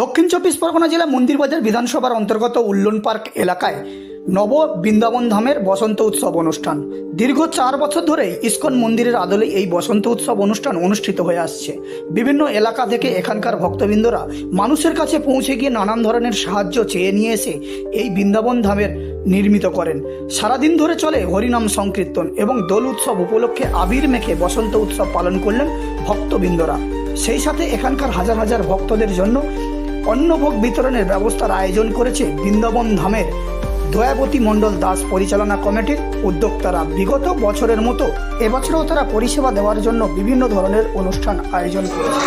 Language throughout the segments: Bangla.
দক্ষিণ চব্বিশ পরগনা জেলা মন্দিরবাজার বিধানসভার অন্তর্গত উল্লন পার্ক এলাকায় নব বৃন্দাবন ধামের বসন্ত উৎসব অনুষ্ঠান। দীর্ঘ চার বছর ধরেই ইস্কন মন্দিরের আদলে এই বসন্ত উৎসব অনুষ্ঠান অনুষ্ঠিত হয়ে আসছে। বিভিন্ন এলাকা থেকে এখানকার ভক্তবৃন্দরা মানুষের কাছে পৌঁছে গিয়ে নানান ধরনের সাহায্য চেয়ে নিয়ে এসে এই বৃন্দাবন ধামের নির্মিত করেন। সারাদিন ধরে চলে হরিনাম সংকীর্তন এবং দোল উৎসব উপলক্ষে আবির মেখে বসন্ত উৎসব পালন করলেন ভক্তবৃন্দরা। সেই সাথে এখানকার হাজার হাজার ভক্তদের জন্য অন্নভোগ বিতরণের ব্যবস্থার আয়োজন করেছে বৃন্দাবন ধামের দয়াবতী মণ্ডল দাস পরিচালনা কমিটির উদ্যোক্তারা। বিগত বছরের মতো এবছরও তারা পরিষেবা দেওয়ার জন্য বিভিন্ন ধরনের অনুষ্ঠান আয়োজন করেছে।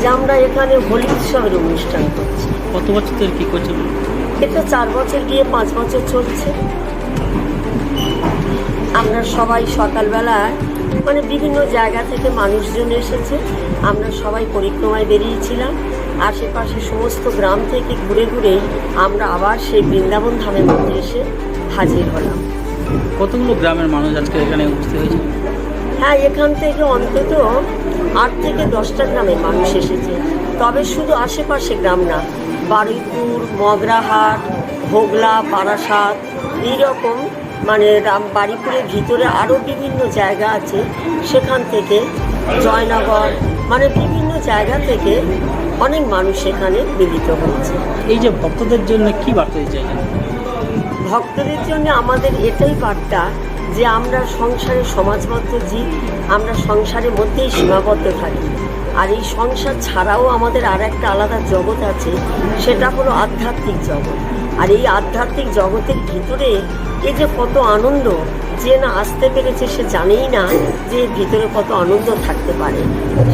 যে আমরা এখানে হোলি উৎসবের অনুষ্ঠান করছি। কত বছর ধরে কি করছে? এটা চার বছর গিয়ে পাঁচ বছর চলছে। আমরা সবাই সকালবেলায় মানে বিভিন্ন জায়গা থেকে মানুষজন এসেছে। আমরা সবাই পরিক্রমায় বেরিয়েছিলাম। আশেপাশে সমস্ত গ্রাম থেকে ঘুরে ঘুরে আমরা আবার সেই বৃন্দাবন ধামের মধ্যে এসে হাজির হলাম। কতগুলো গ্রামের মানুষ আজকে এখানে উপস্থিত হয়েছে? হ্যাঁ এখান থেকে অন্তত আট থেকে দশটা গ্রামের মানুষ এসেছে। তবে শুধু আশেপাশে গ্রাম না বারুইপুর মগরাহাট হোগলা বারাসাত এইরকম মানে রাম বাড়িপুরের ভিতরে আরও বিভিন্ন জায়গা আছে। সেখান থেকে জয়নগর মানে বিভিন্ন জায়গা থেকে অনেক মানুষ এখানে মিলিত হয়েছে। এই যে ভক্তদের জন্য কি বার্তা দিতে ভক্তদের জন্য আমাদের এটাই বার্তা যে আমরা সংসারে সমাজবদ্ধ জীব আমরা সংসারের মধ্যেই সীমাবদ্ধ থাকি। আর এই সংসার ছাড়াও আমাদের আর একটা আলাদা জগৎ আছে সেটা হলো আধ্যাত্মিক জগৎ। আর এই আধ্যাত্মিক জগতের ভিতরে এই যে কত আনন্দ যে না আসতে পেরেছে সে জানেই না যে এর ভিতরে কত আনন্দ থাকতে পারে।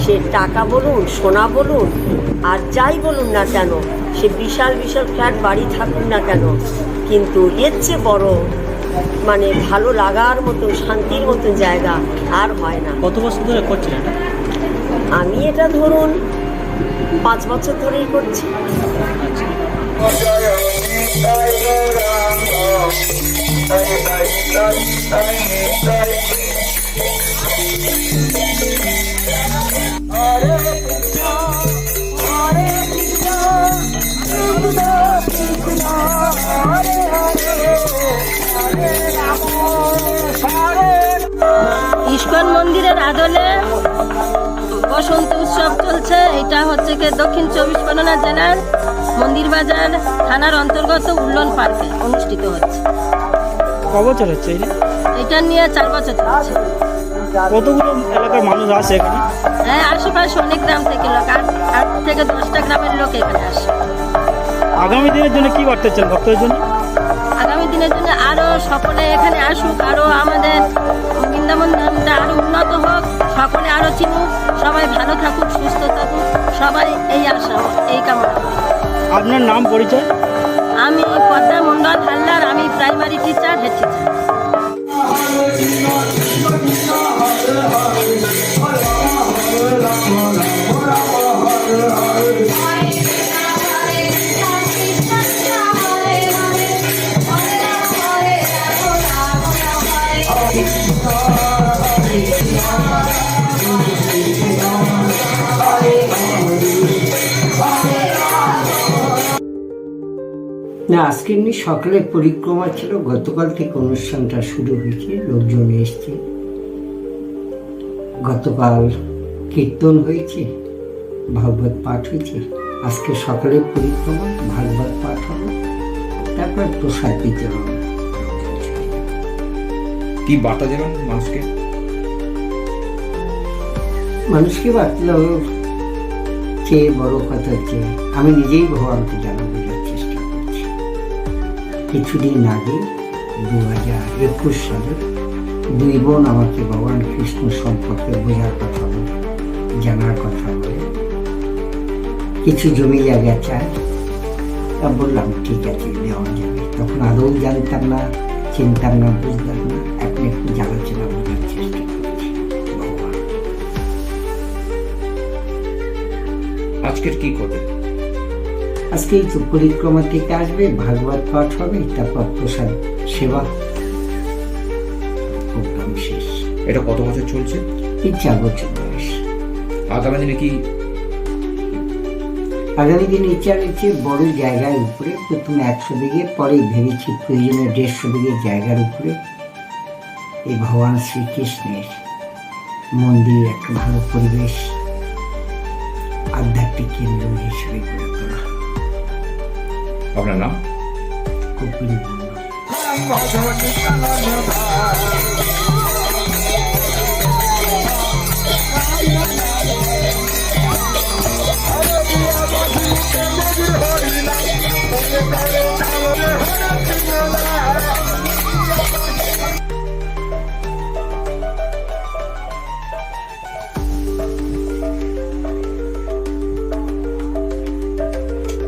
সে টাকা বলুন সোনা বলুন আর যাই বলুন না কেন সে বিশাল বিশাল ফ্ল্যাট বাড়ি থাকুন না কেন কিন্তু এর চেয়ে বড় মানে ভালো লাগার মতো শান্তির মতো জায়গা আর হয় না। কত বছর ধরে করছেন এটা? আমি এটা ধরুন পাঁচ বছর ধরেই করছি। ইস্কন মন্দিরের আদলে বসন্ত উৎসব চলছে। এটা হচ্ছে কি দক্ষিণ চব্বিশ পরগনা জেলার মন্দির বাজার থানার অন্তর্গত উল্লন পার্কে অনুষ্ঠিত হচ্ছে। ক বছর হচ্ছে এটা? নিয়ে চার বছর চলছে। কতগুলো এলাকার মানুষ আসে এখানে? হ্যাঁ আশেপাশে অনেক গ্রাম থেকে লোক। আট থেকে দশটা গ্রামের লোক এখানে আসে। আগামী দিনের জন্য কি করতে চান ভক্তদের জন্য? আগামী দিনের জন্য আরও সকলে এখানে আসুক আরও আমাদের বৃন্দাবন ধামটা আরও উন্নত হোক সকলে আরও চিনুক সবাই ভালো থাকুক সুস্থ থাকুক সবাই এই আশা এই কামনা আপনার নাম পরিচয়? আমি Padma Mondal primary teacher head teacher. না আজকে এমনি সকালে পরিক্রমা ছিল। গতকাল থেকে অনুষ্ঠানটা শুরু হয়েছে লোকজন এসছে। গতকাল কীর্তন হয়েছে ভাগবত পাঠ হয়েছে। আজকে সকালে পরিক্রমা ভাগবত পাঠ হবে তারপর প্রসাদ বিতরণ হবে। কি বার্তা দেবেন মানুষকে? মানুষকে বার্তা চেয়ে বড় কথা হচ্ছে আমি নিজেই ভগবানকে জানা বোঝার চেষ্টা করছি কিছুদিন আগে দু হাজার একুশ সালে দুই বোন আমাকে ভগবান কৃষ্ণ সম্পর্কে বোঝার কথা বলে, জানার কথা বলে। কিছু জমি জায়গা চায় তা বললাম, ঠিক আছে দেওয়া যাবে। তখন আদৌ জানতাম না, চিনতাম না, বুঝতাম না। এখন একটু জানাচেনা বোঝার চেষ্টা করছি আজকের কি করবেন আজকে এই তো পরিক্রমা থেকে আসবে ভাগবত পাঠ হবে তারপর প্রসাদ সেবা। প্রোগ্রাম শেষ। এটা কত বছর চলছে? এই চার বছর বয়স। আগামী দিনে কি? আগামী দিনে ইচ্ছা রয়েছে বড় জায়গার উপরে প্রথমে একশো বিঘে পরে ভেবেছি প্রয়োজনে দেড়শো বিঘে জায়গার উপরে। এই ভগবান শ্রীকৃষ্ণের মন্দির একটা ভালো পরিবেশ আধ্যাত্মিক কেন্দ্র হিসেবে গড়ে তোলা। আপনার নাম?